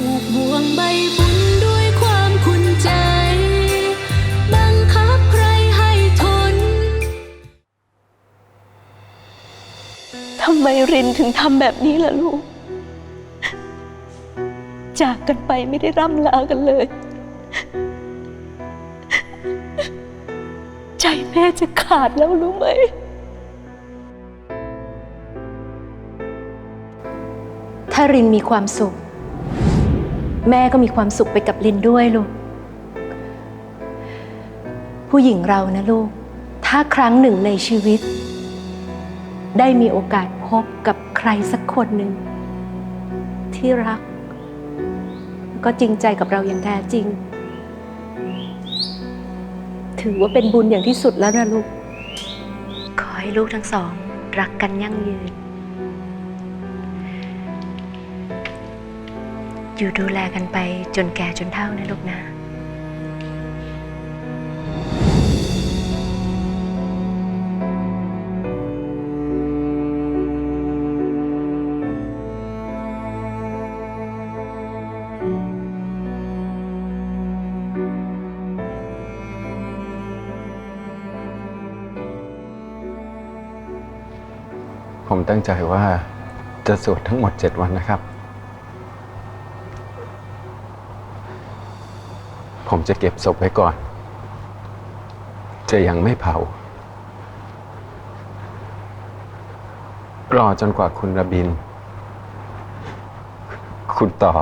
ผูกบ่วงใบบุญด้วยความคุณใจ บังคับใครให้ทน ทำไมรินถึงทำแบบนี้ล่ะลูก จากกันไปไม่ได้ร่ำลากันเลย ใจแม่จะขาดแล้วรู้ไหม ถ้ารินมีความสุข แม่ก็มีความสุขไปกับรินด้วยลูก ผู้หญิงเรานะลูก ถ้าครั้งหนึ่งในชีวิต ได้มีโอกาสพบกับใครสักคนหนึ่ง ที่รักแล้วก็จริงใจกับเราอย่างแท้จริง ถือว่าเป็นบุญอย่างที่สุดแล้วนะลูก ขอให้ลูกทั้งสอง รักกันยั่งยืน อยู่ดูแลกันไปจนแก่จนเฒ่านะลูกนะ ผมตั้งใจว่าจะสวดทั้งหมดเจ็ดวันนะครับ ผมจะเก็บศพไว้ก่อน จะยังไม่เผา รอจนกว่าคุณระบิน คุณต่อ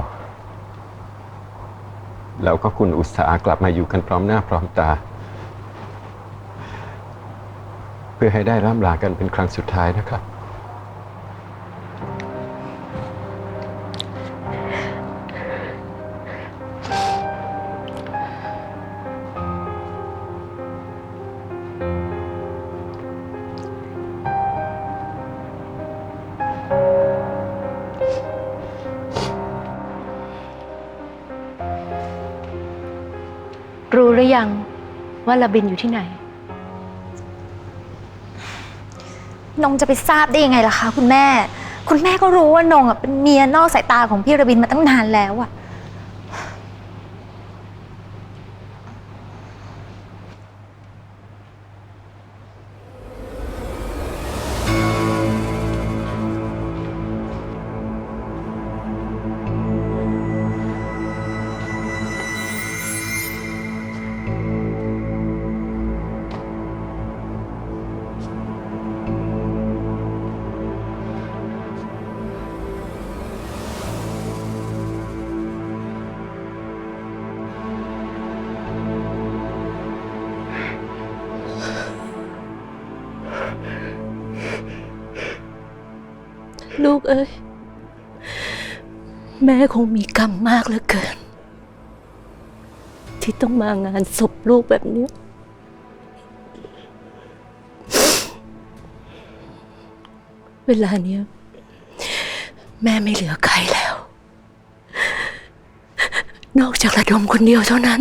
แล้วก็คุณอุตสาหกลับมาอยู่กันพร้อมหน้าพร้อมตา เพื่อให้ได้ร่ำลากันเป็นครั้งสุดท้ายนะครับ รู้หรือยังว่าลาบินอยู่ที่ไหน นงจะไปทราบได้ยังไงล่ะคะ คุณแม่ คุณแม่ก็รู้ว่านงอะเป็นเมียนอกสายตาของพี่ระบินมาตั้งนานแล้วอะ ลูกเอ้ย แม่คงมีกรรมมากเหลือเกิน ที่ต้องมางานศพลูกแบบเนี้ยเวลาเนี้ย แม่ไม่เหลือใครแล้ว นอกจากระดมคนเดียวเท่านั้น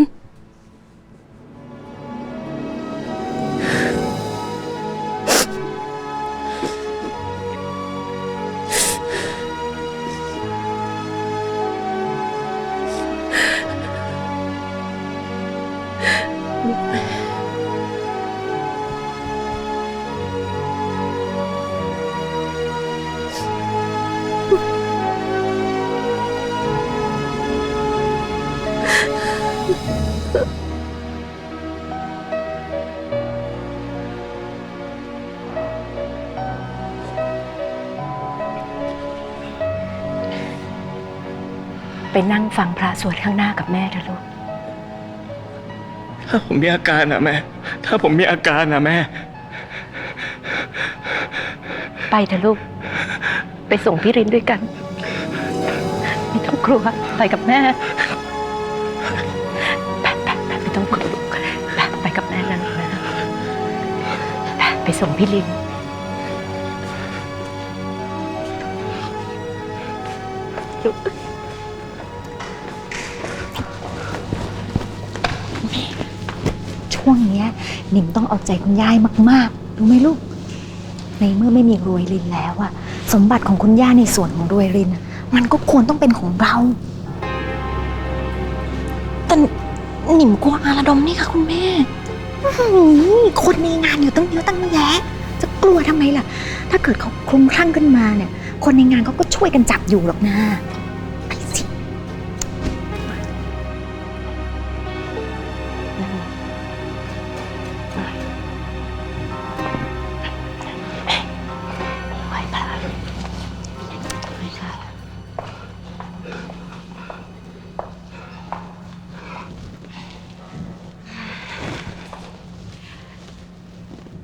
ไปนั่งฟังพระสวดข้างหน้ากับแม่เถอะลูก ถ้าผมมีอาการนะแม่ ถ้าผมมีอาการนะแม่ ไปเถอะลูก ไปส่งพี่รินด้วยกันไม่ต้องกลัวไปกับแม่ไปไปไปไม่ต้องกลัวลูกไปไปกับแม่นะลูกนะไปไปส่งพี่ริน ลูก หนิมต้องเอาใจคุณยายมากๆรู้ไหมลูก ในเมื่อไม่มีรวยรินแล้วอะสมบัติของคุณย่าในส่วนของรวยรินอะมันก็ควรต้องเป็นของเราแต่หนิมกลัวอาระดมนี่ค่ะคุณแม่อื้อหือคนในงานอยู่ตั้งเยอะตั้งแยะ จะกลัวทำไมล่ะ ถ้าเกิดเขาคลุ้มคลั่งขึ้นมาเนี่ย คนในงานเขาก็ช่วยกันจับอยู่หรอกนะ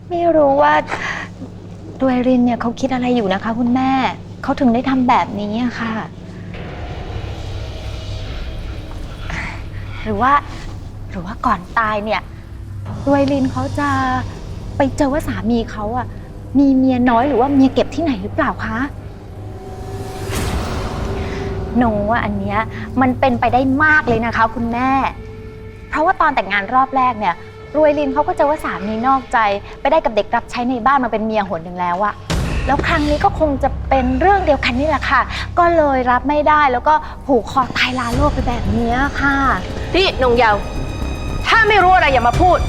ไม่รู้ว่าดวยรินเนี่ยเขาคิดอะไรอยู่นะคะ คุณแม่ เขาถึงได้ทำแบบนี้อะค่ะ หรือว่า หรือว่าก่อนตายเนี่ยดวยรินเขาจะไปเจอว่าสามีเขาอะมีเมียน้อยหรือว่าเมียเก็บที่ไหนหรือเปล่าคะหนูว่าอันเนี้ยมันเป็นไปได้มากเลยนะคะ คุณแม่ เพราะว่าตอนแต่งงานรอบแรกเนี่ย รวยลินเขาก็เจอว่าสามีนอกใจ ไปได้กับเด็กรับใช้ในบ้านมาเป็นเมียหนหนึ่งแล้วอะแล้วครั้งนี้ก็คงจะเป็นเรื่องเดียวกันนี่แหละค่ะ ก็เลยรับไม่ได้แล้วก็ผูกคอตายลาโลกไปแบบเนี้ยค่ะนี่นงเยาว ถ้าไม่รู้อะไรอย่ามาพูด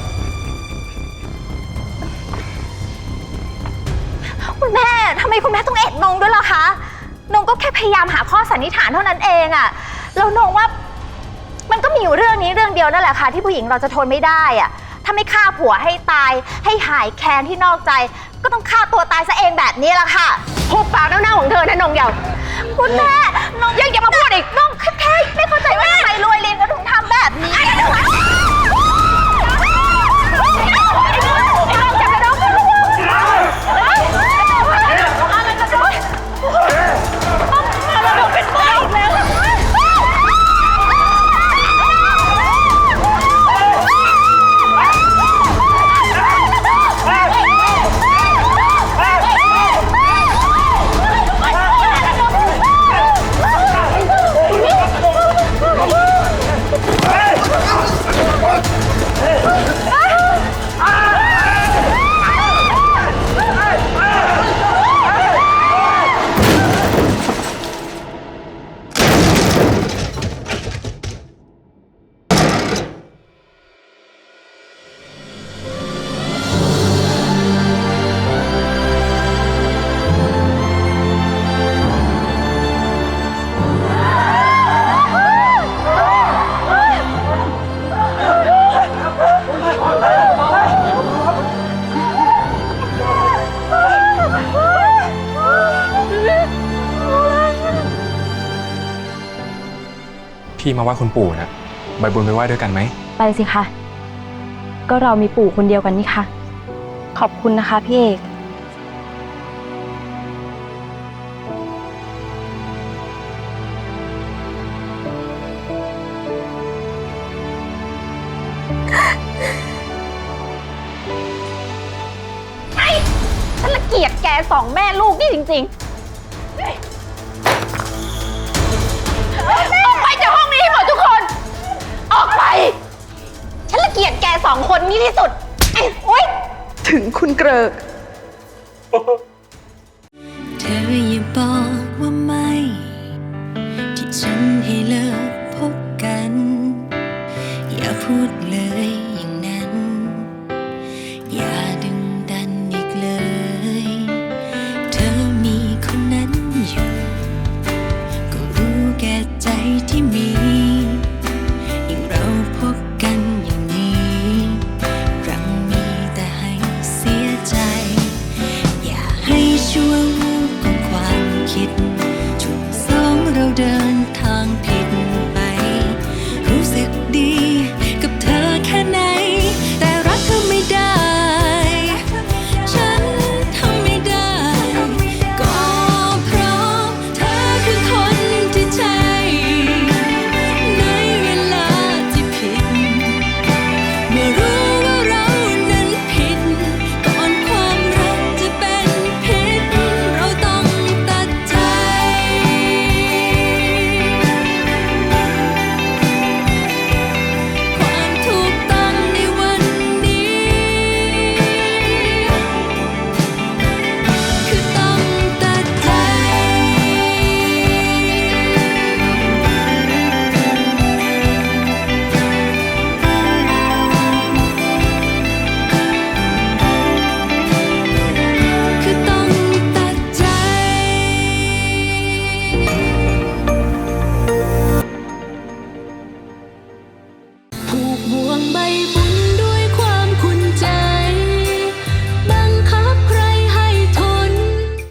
คุณแม่ทำไมคุณแม่ต้องเอ็ดนงด้วยล่ะคะนงก็แค่พยายามหาข้อสันนิษฐานเท่านั้นเองอะแล้วนงว่า มันก็มีอยู่เรื่องนี้เรื่องเดียวนั่นแหละค่ะที่ผู้หญิงเราจะทนไม่ได้อะ ถ้าไม่ฆ่าผัวให้ตาย ให้หายแค้นที่นอกใจ ก็ต้องฆ่าตัวตายซะเองแบบนี้ละค่ะหุบปากเน่าๆของเธอนะนงเยาวคุณแม่นงยังอย่ามาพูดอีกนงแค่แค่ไม่เข้าใจว่า พี่มาไหว่าคุณปู่นะใบบุญไปไหว้ด้วยกันไหม ไปสิคะ ก็เรามีปู่คนเดียวกันนี่ค่ะขอบคุณนะคะพี่เอกฉันละเกียดแกสองแม่ลูกนี่จริง ๆ นนี่ที่สุดไอ้โอ๊ย ถึงคุณเกริก เธออย่าบอกว่าไม่ ที่ฉันให้เลิกพบกัน อย่าพูดเลย